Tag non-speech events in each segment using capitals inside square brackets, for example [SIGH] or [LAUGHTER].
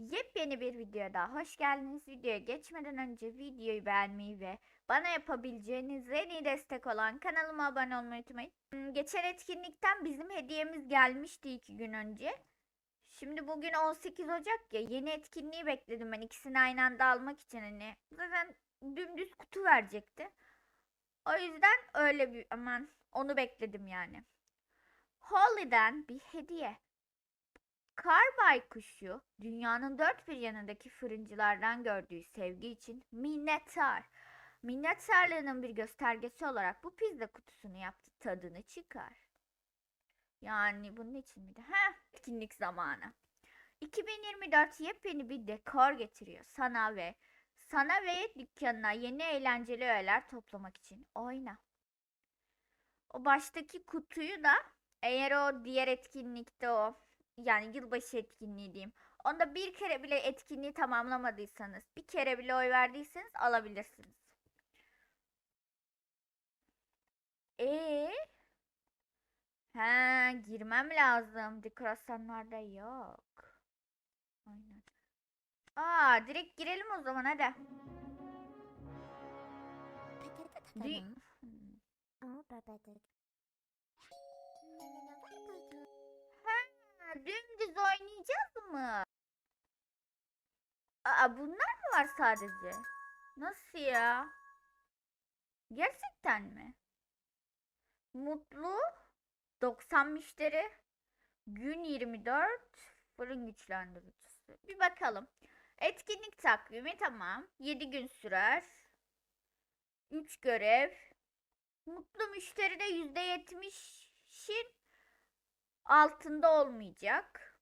Yepyeni bir videoya daha hoş geldiniz. Videoya geçmeden önce videoyu beğenmeyi ve bana yapabileceğiniz en iyi destek olan kanalıma abone olmayı unutmayın. Hmm, Geçen etkinlikten bizim hediyemiz gelmişti iki gün önce. Şimdi bugün 18 Ocak ya yeni etkinliği bekledim ben ikisini aynı anda almak için hani. Zaten dümdüz kutu verecekti. O yüzden öyle bir aman onu bekledim yani. Holly'den bir hediye. Kar baykuşu dünyanın dört bir yanındaki fırıncılardan gördüğü sevgi için minnettar. Minnettarlığının bir göstergesi olarak bu pizza kutusunu yaptı. Tadını çıkar. Yani bunun için miydi? Ha, etkinlik zamanı. 2024 yepyeni bir dekor getiriyor sana ve sana ve dükkanına yeni eğlenceli öğeler toplamak için oyna. O baştaki kutuyu da eğer o diğer etkinlikte o yani yılbaşı etkinliği diyeyim. Onda bir kere bile etkinliği tamamlamadıysanız, bir kere bile oy verdiyseniz alabilirsiniz. Ee? He, girmem lazım. Dekorasyonlarda yok. Aynen. Aa, direkt girelim o zaman hadi. Dü- dümdüz oynayacağız mı? Aa, bunlar mı var sadece? Nasıl ya? Gerçekten mi? Mutlu 90 müşteri gün 24 fırın güçlendiricisi. Bir bakalım. Etkinlik takvimi tamam. 7 gün sürer. 3 görev. Mutlu müşteri de %70'in altında olmayacak.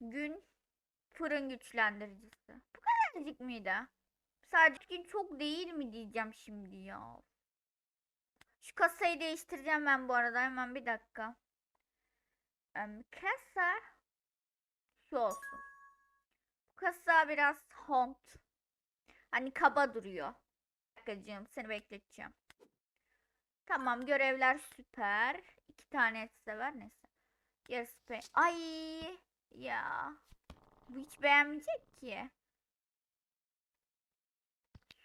Gün fırın güçlendiricisi. Bu kadarcık mıydı? Sadece gün çok değil mi diyeceğim şimdi ya. Şu kasayı değiştireceğim ben bu arada hemen bir dakika. Em, Kasa şu olsun. Bu kasa biraz hont. Hani kaba duruyor. Dakikacığım seni bekleteceğim. Tamam görevler süper. İki tane sever neyse. Yarısı pe Ay ya. Bu hiç beğenmeyecek ki.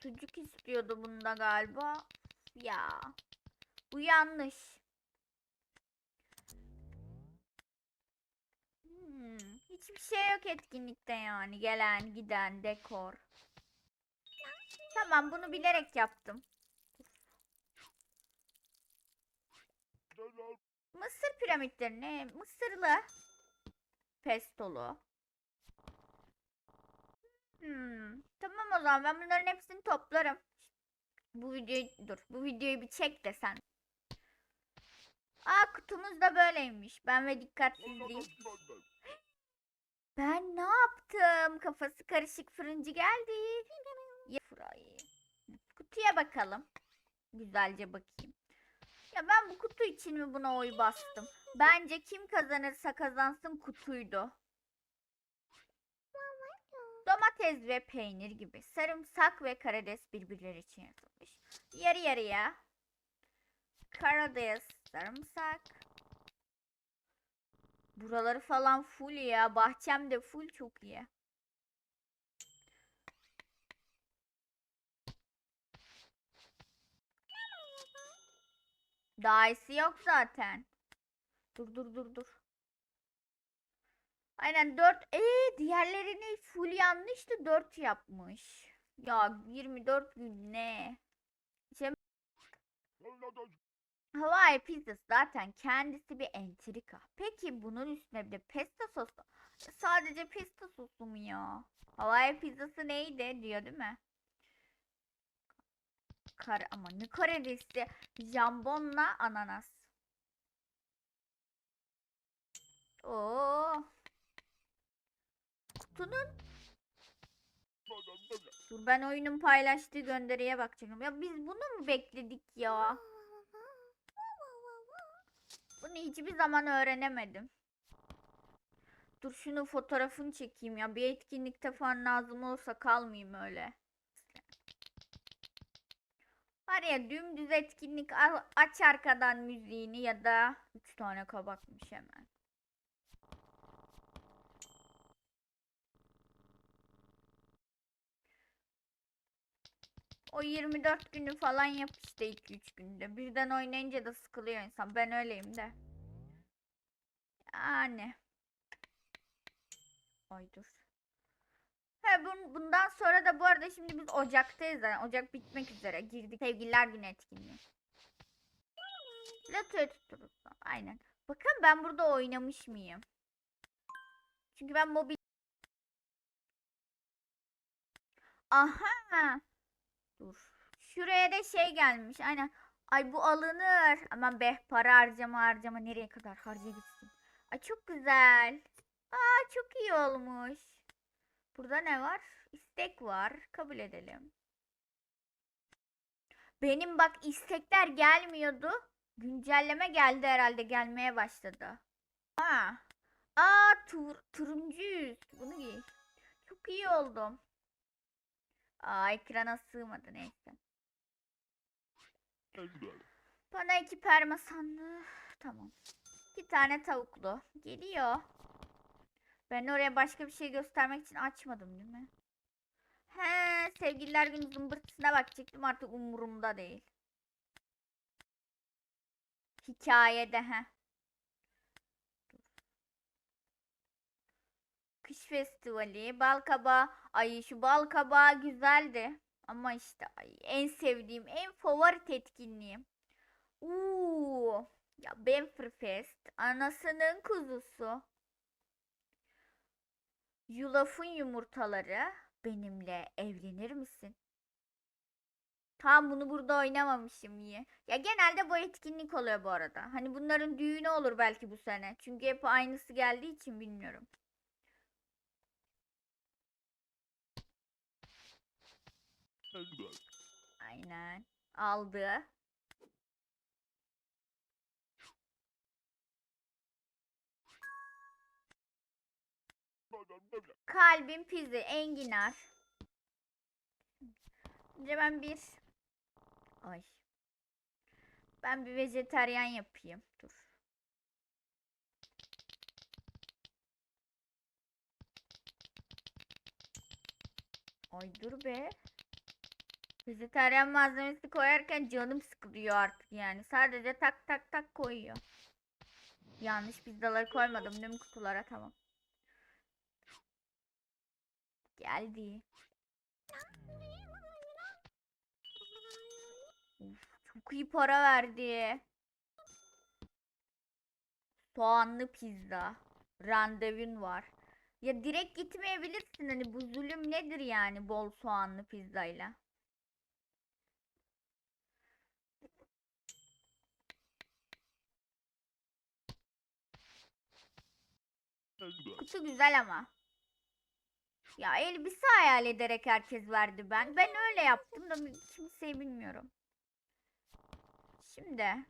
Sucuk istiyordu bunda galiba. Ya. Bu yanlış. Hmm, hiçbir şey yok etkinlikte yani. Gelen, giden, dekor. Tamam bunu bilerek yaptım. Mısır piramitleri ne? Mısırlı. Pestolu. Hmm, tamam o zaman ben bunların hepsini toplarım. Bu videoyu dur. Bu videoyu bir çek de sen. Aa kutumuz da böyleymiş. Ben ve dikkatsizliğim. Ben ne yaptım? Kafası karışık fırıncı geldi. Ya. Kutuya bakalım. Güzelce bakayım. Ya ben bu kutu için mi buna oy bastım? Bence kim kazanırsa kazansın kutuydu. Domates ve peynir gibi sarımsak ve karides birbirleri için yapılmış. Yarı yarıya. Karides, sarımsak. Buraları falan full ya. Bahçem de full çok iyi. Daha iyisi yok zaten. Dur dur dur dur. Aynen 4. Ee diğerlerini full yanlıştı 4 yapmış. Ya 24 gün ne? Şimdi Hawaii pizzası zaten kendisi bir entrika. Peki bunun üstüne bir de pesto sosu. Sadece pesto sosu mu ya? Hawaii pizzası neydi diyor değil mi? Kar ama ne karidesi? Jambonla ananas. Oo. Kutunun Dur ben oyunun paylaştığı gönderiye bakacağım. Ya biz bunu mu bekledik ya? Bunu hiçbir zaman öğrenemedim. Dur şunu fotoğrafını çekeyim ya. Bir etkinlikte falan lazım olsa kalmayayım öyle. Var ya dümdüz etkinlik aç arkadan müziğini ya da 3 tane kabakmış şey hemen. O 24 günü falan yap işte 2-3 günde. Birden oynayınca da sıkılıyor insan. Ben öyleyim de. Yani. Ay dur. Bun, bundan sonra da bu arada şimdi biz Ocak'tayız yani. Ocak bitmek üzere. Girdik. Sevgililer günü etkinliği. Latoya tuttururuz. Aynen. Bakın ben burada oynamış mıyım? Çünkü ben mobil... Aha! Dur. Şuraya da şey gelmiş. Aynen. Ay bu alınır. Aman be para harcama harcama nereye kadar harca gitsin. Ay çok güzel. Aa çok iyi olmuş. Burada ne var? İstek var. Kabul edelim. Benim bak istekler gelmiyordu. Güncelleme geldi herhalde. Gelmeye başladı. Aa. Aa tur, turuncu yüz. Bunu giy. Çok iyi oldum. Aa ekrana sığmadı neyse. Bana iki perma sandığı. Tamam. İki tane tavuklu. Geliyor. Ben oraya başka bir şey göstermek için açmadım değil mi? He, sevgililer günü zımbırtısına bakacaktım artık umurumda değil. Hikayede he. Kış festivali, balkaba. Ay şu balkaba güzeldi. Ama işte ay, en sevdiğim, en favorit etkinliğim. Uuu. Ya Benferfest. Anasının kuzusu. Yulafın yumurtaları. Benimle evlenir misin? Tam bunu burada oynamamışım iyi. Ya genelde bu etkinlik oluyor bu arada. Hani bunların düğünü olur belki bu sene. Çünkü hep aynısı geldiği için bilmiyorum. Aynen. Aldı. Kalbim pizi, enginar. Önce ben bir... Ay. Ben bir vejetaryen yapayım. Dur. Ay dur be. Vejetaryen malzemesi koyarken canım sıkılıyor artık yani. Sadece tak tak tak koyuyor. Yanlış pizzaları koymadım mi kutulara? Tamam. Geldi. Uf, çok iyi para verdi. Soğanlı pizza. Randevun var. Ya direkt gitmeyebilirsin hani bu zulüm nedir yani bol soğanlı pizzayla. Kutu güzel ama. Ya elbise hayal ederek herkes verdi ben. Ben öyle yaptım da kimseyi bilmiyorum. Şimdi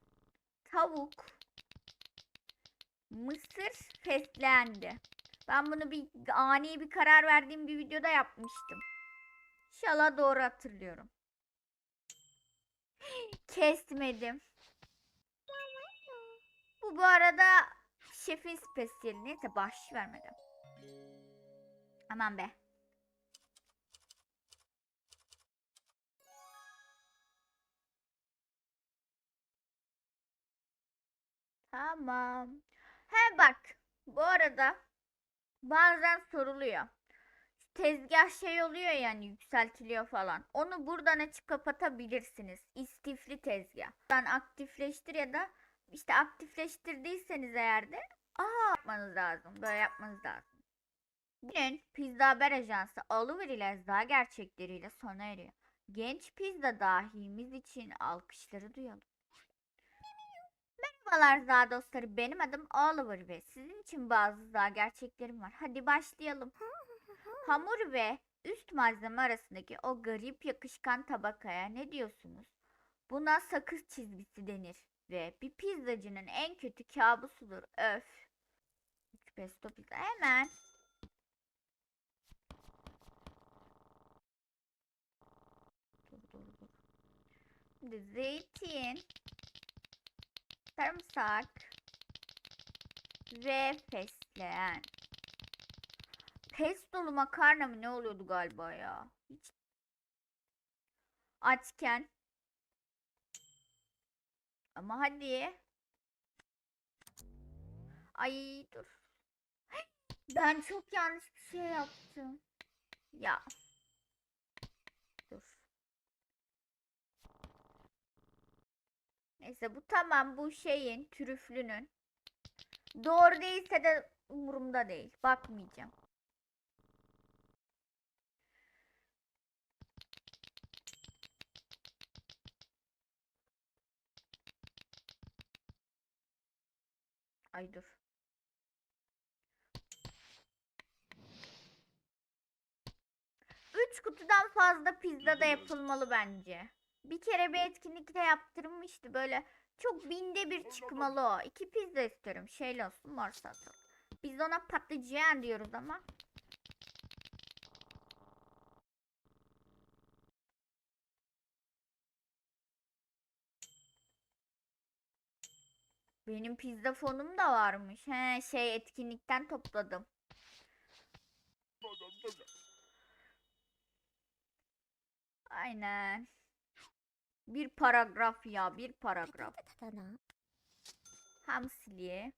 tavuk mısır fesleğendi. Ben bunu bir ani bir karar verdiğim bir videoda yapmıştım. İnşallah doğru hatırlıyorum. [GASPS] Kesmedim. Bu bu arada şefin spesiyeli. Neyse bahşiş vermedim. Aman be. Tamam. He bak. Bu arada bazen soruluyor. Tezgah şey oluyor yani yükseltiliyor falan. Onu buradan açıp kapatabilirsiniz. İstifli tezgah. Buradan aktifleştir ya da işte aktifleştirdiyseniz eğer de aha yapmanız lazım. Böyle yapmanız lazım. Bugün Pizza Haber Ajansı Oliver ile Za gerçekleriyle sona eriyor. Genç pizza dahimiz için alkışları duyalım. Merhabalar Za dostları. Benim adım Oliver ve sizin için bazı Za gerçeklerim var. Hadi başlayalım. [LAUGHS] Hamur ve üst malzeme arasındaki o garip yakışkan tabakaya ne diyorsunuz? Buna sakız çizgisi denir ve bir pizzacının en kötü kabusudur. Öf. Pesto pizza hemen. Dur dur dur. Şimdi zeytin, sarımsak ve fesleğen. Pestolu makarna mı ne oluyordu galiba ya? Hiç Açken. Ama hadi. Ay dur. [GASPS] Ben çok yanlış bir şey yaptım. Ya. Dur. Neyse bu tamam bu şeyin trüflünün. Doğru değilse de umurumda değil. Bakmayacağım. Ay dur. Üç kutudan fazla pizza da yapılmalı bence. Bir kere bir etkinlikte yaptırmıştı böyle çok binde bir çıkmalı o. İki pizza istiyorum. Şeyli olsun mor. Biz ona patlıcan diyoruz ama. Benim pizza fonum da varmış. He şey etkinlikten topladım. Aynen. Bir paragraf ya bir paragraf. Hamsiliye.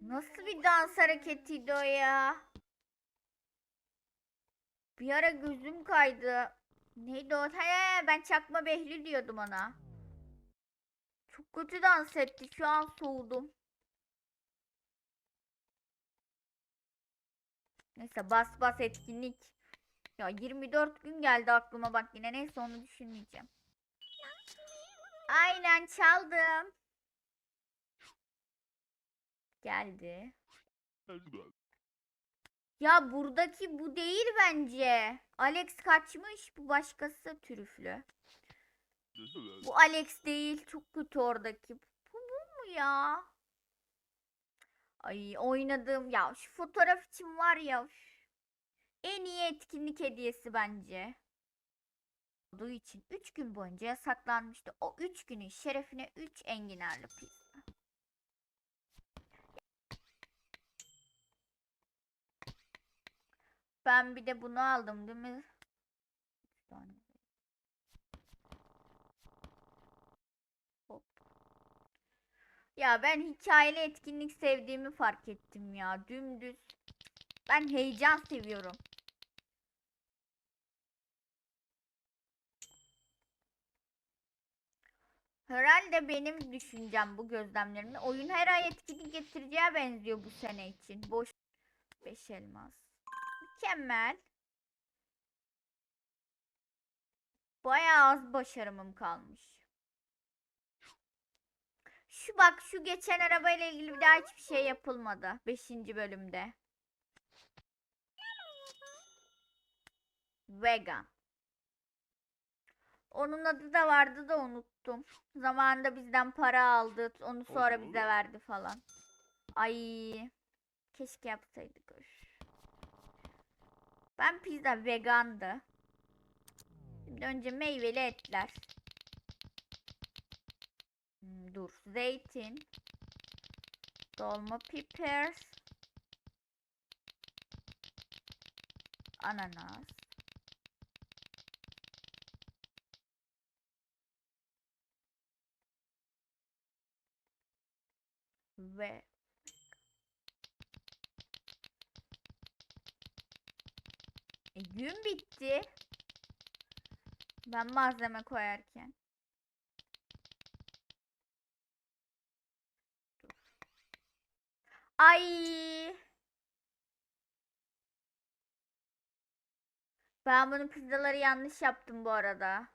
Nasıl bir dans hareketiydi o ya? Bir ara gözüm kaydı. Neydi o? He, ben çakma Behlül diyordum ona. Çok kötü dans etti. Şu an soğudum. Neyse bas bas etkinlik. Ya 24 gün geldi aklıma bak yine neyse onu düşünmeyeceğim. Aynen çaldım. Geldi. Ya buradaki bu değil bence. Alex kaçmış. Bu başkası trüflü. Bu Alex değil. Çok kötü oradaki. Bu, bu mu ya? Ay oynadığım ya şu fotoğraf için var ya. En iyi etkinlik hediyesi bence. Olduğu için 3 gün boyunca yasaklanmıştı. O 3 günün şerefine 3 enginarlı pizza. Ben bir de bunu aldım değil mi? Hop. Ya ben hikayeli etkinlik sevdiğimi fark ettim ya. Dümdüz. Ben heyecan seviyorum. Herhalde benim düşüncem bu gözlemlerimde. Oyun her ay etkinlik getireceğe benziyor bu sene için. Boş 5 elmas. Mükemmel. Bayağı az başarımım kalmış. Şu bak şu geçen arabayla ilgili bir daha hiçbir şey yapılmadı. 5. bölümde. Vegan. Onun adı da vardı da unuttum. Zamanında bizden para aldı. Onu sonra bize verdi falan. Ay. Keşke yapsaydık. Öf. Ben pizza vegandı. Şimdi önce meyveli etler. Hmm, dur. Zeytin. Dolma pipers. Ananas. Ve E, gün bitti. Ben malzeme koyarken. Dur. Ay. Ben bunun pizzaları yanlış yaptım bu arada.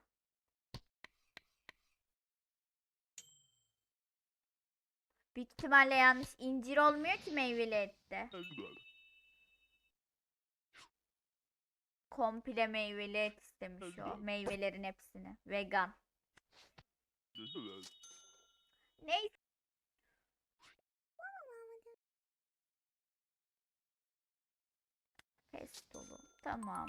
Büyük ihtimalle yanlış incir olmuyor ki meyveli ette. Komple meyveli et istemiş o. Meyvelerin hepsini. Vegan. Neyse. Pestolu. Tamam.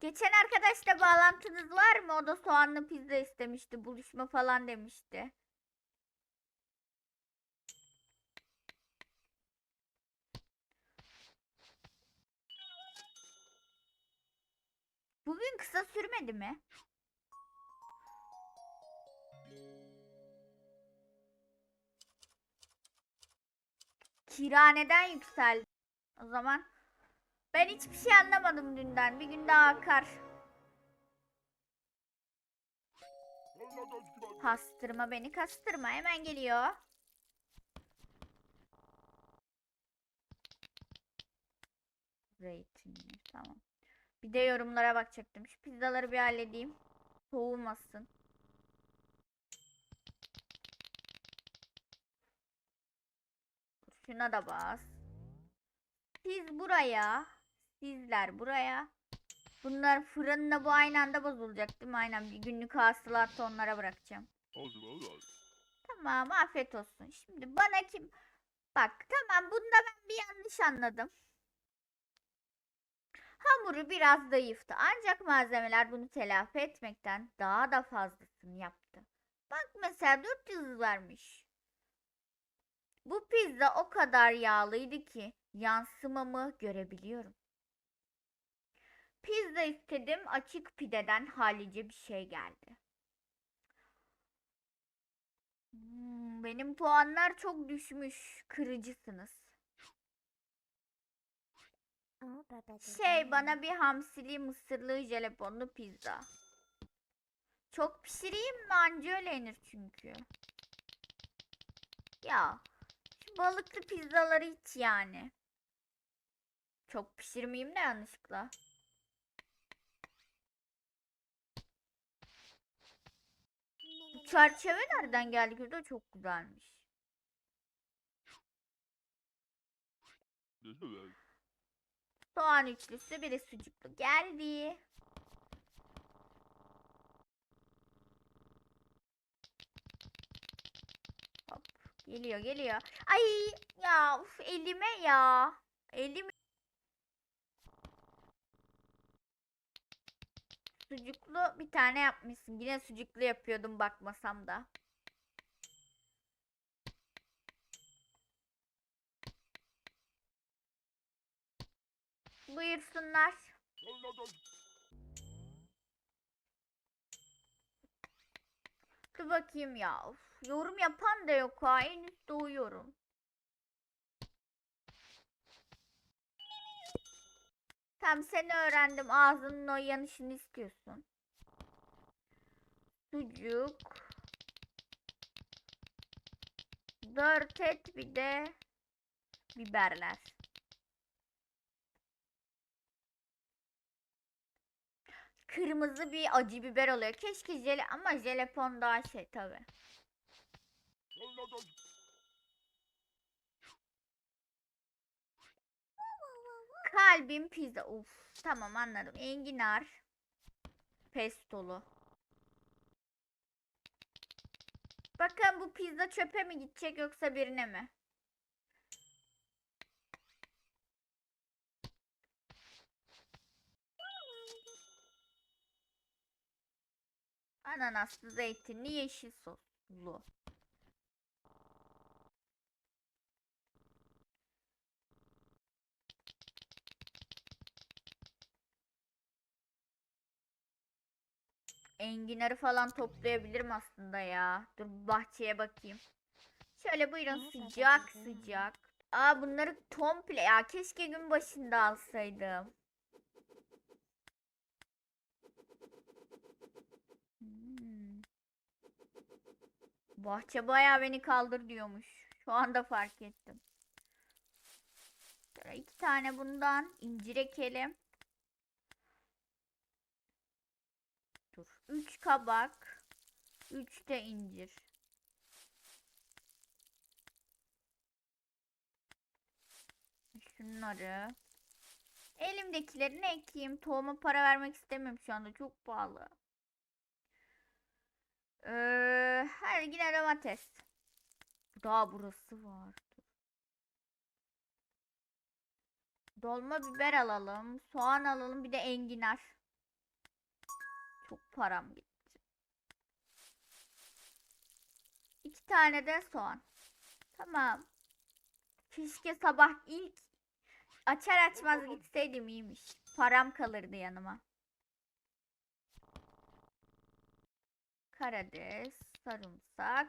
Geçen arkadaşla bağlantınız var mı? O da soğanlı pizza istemişti. Buluşma falan demişti. Bugün kısa sürmedi mi? Kira neden yükseldi? O zaman ben hiçbir şey anlamadım dünden. Bir gün daha akar. Kastırma beni kastırma. Hemen geliyor. Rating. Tamam. Bir de yorumlara bakacaktım. Şu pizzaları bir halledeyim. Soğumasın. Şuna da bas. Siz buraya. Sizler buraya. Bunlar fırınla bu aynı anda bozulacak değil mi? Aynen bir günlük hasılatı onlara bırakacağım. Tamam afiyet olsun. Şimdi bana kim... Bak tamam bunda ben bir yanlış anladım. Hamuru biraz zayıftı ancak malzemeler bunu telafi etmekten daha da fazlasını yaptı. Bak mesela 4 yıldız vermiş. Bu pizza o kadar yağlıydı ki yansımamı görebiliyorum. Pizza istedim açık pideden hallice bir şey geldi. Hmm, benim puanlar çok düşmüş. Kırıcısınız. Şey bana bir hamsili mısırlı jelaponlu pizza. Çok pişireyim mi anca öyle yenir çünkü. Ya şu balıklı pizzaları hiç yani. Çok pişirmeyeyim de yanlışlıkla. Bu çerçeve nereden geldi ki? O da çok güzelmiş. Soğan üçlüsü biri sucuklu geldi. Hop geliyor geliyor. Ay ya uf, elime ya. Elim Sucuklu bir tane yapmışsın. Yine sucuklu yapıyordum bakmasam da. Buyursunlar. Dur bakayım ya. Uf, yorum yapan da yok ha. En üstte uyuyorum. Tamam seni öğrendim. Ağzının o yanışını istiyorsun. Sucuk. Dört et bir de biberler. Kırmızı bir acı biber oluyor. Keşke jele ama jelepon daha şey tabi. Kalbim pizza. Uf, tamam anladım. Enginar. Pestolu. Bakın bu pizza çöpe mi gidecek yoksa birine mi? Ananaslı, zeytinli, yeşil soslu. Enginarı falan toplayabilirim aslında ya. Dur bahçeye bakayım. Şöyle buyurun sıcak sıcak. Aa bunları komple ya keşke gün başında alsaydım. Bahçe bayağı beni kaldır diyormuş. Şu anda fark ettim. Şöyle iki tane bundan incir ekelim. Dur. Üç kabak. Üç de incir. Şunları. Elimdekilerini ekeyim. Tohuma para vermek istemiyorum şu anda. Çok pahalı. Ee, hadi yine domates. Daha burası var. Dolma biber alalım. Soğan alalım. Bir de enginar. Çok param gitti. İki tane de soğan. Tamam. Keşke sabah ilk açar açmaz gitseydim iyiymiş. Param kalırdı yanıma. Karides, sarımsak.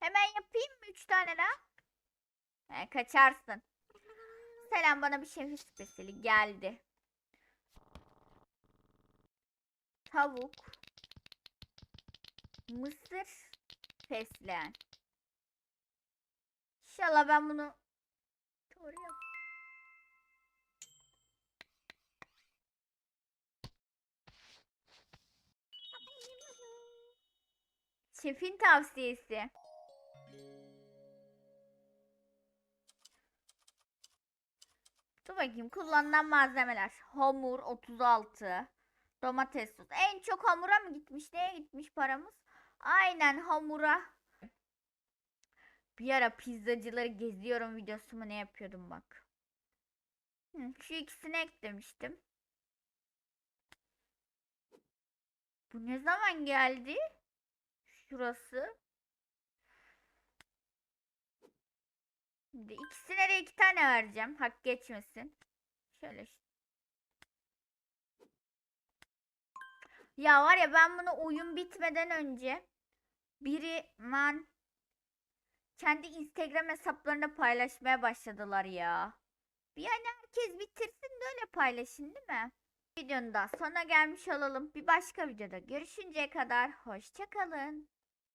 Hemen yapayım mı üç tane daha? He, kaçarsın. Selam bana bir şefin spesiyeli geldi. Tavuk. Mısır. Fesleğen. İnşallah ben bunu doğru yap. Şefin tavsiyesi. Dur bakayım kullanılan malzemeler. Hamur 36. Domates sos. En çok hamura mı gitmiş? Neye gitmiş paramız? Aynen hamura. Bir ara pizzacıları geziyorum videosumu ne yapıyordum bak. Şu ikisini eklemiştim. Bu ne zaman geldi? Şurası. Şimdi ikisine de iki tane vereceğim. Hak geçmesin. Şöyle. ş- Ya var ya ben bunu oyun bitmeden önce biri man kendi Instagram hesaplarında paylaşmaya başladılar ya. Bir yani herkes bitirsin de öyle paylaşın değil mi? Videonun da sonuna gelmiş olalım. Bir başka videoda görüşünceye kadar hoşça kalın.